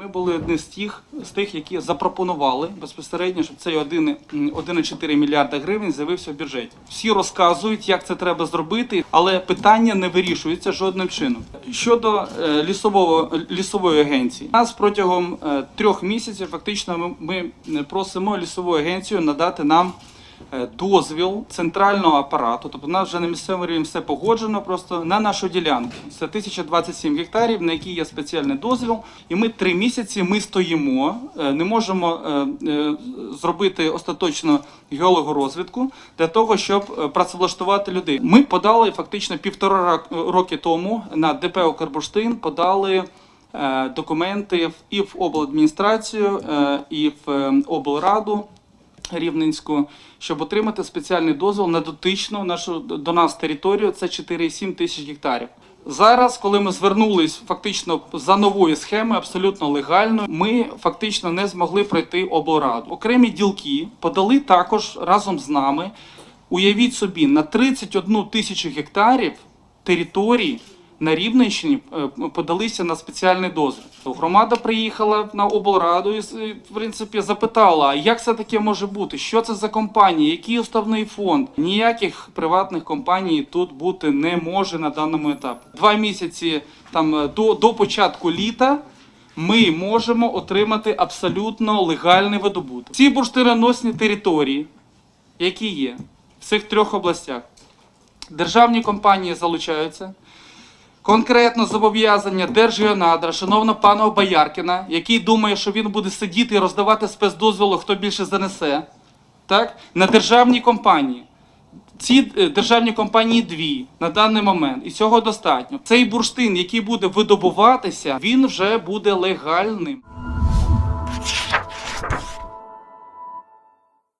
Ми були одні з тих, з тих, які запропонували безпосередньо, щоб цей 1, м, 1,4 мільярда гривень з'явився в бюджеті. Всі розказують, як це треба зробити, але питання не вирішується жодним чином. Щодо е, лісового лісової агенції, нас протягом е, трьох місяців фактично ми просимо лісову агенцію надати нам. Е, Дозвіл центрального апарату, тобто у нас вже на місцевому рівні все погоджено просто на нашу ділянку. Це 1027 гектарів, на які є спеціальний дозвіл. І ми три місяці ми стоїмо, е, не можемо е, зробити остаточно геологорозвідку для того, щоб працевлаштувати людей. Ми подали фактично півтора роки тому на ДП «Укрбурштин» подали документи і в обладміністрацію, і в облраду. Рівненську, щоб отримати спеціальний дозвіл на дотичну нашу до нас територію. Це 4,7 тисяч гектарів. Зараз, коли ми звернулись фактично за новою схемою, абсолютно легально, ми фактично не змогли пройти облраду. Окремі ділки подали також разом з нами. Уявіть собі, на 31 тисячу гектарів території на Рівненщині е, подалися на спеціальний дозвіл. Громада приїхала на облраду і е, в принципі запитала, як це таке може бути? Що це за компанія? Який основний фонд? Ніяких приватних компаній тут бути не може на даному етапі. Два місяці там е, до, до початку літа. Ми можемо отримати абсолютно легальний видобуток. Ці бурштиноносні території, які є в цих трьох областях, державні компанії залучаються. Конкретно зобов'язання Держгеонадра, шановного пана Бояркіна, який думає, що він буде сидіти і роздавати спецдозволи, хто більше занесе, так? на державній компанії. Ці е, державні компанії дві на даний момент, і цього достатньо. Цей бурштин, який буде видобуватися, він вже буде легальним.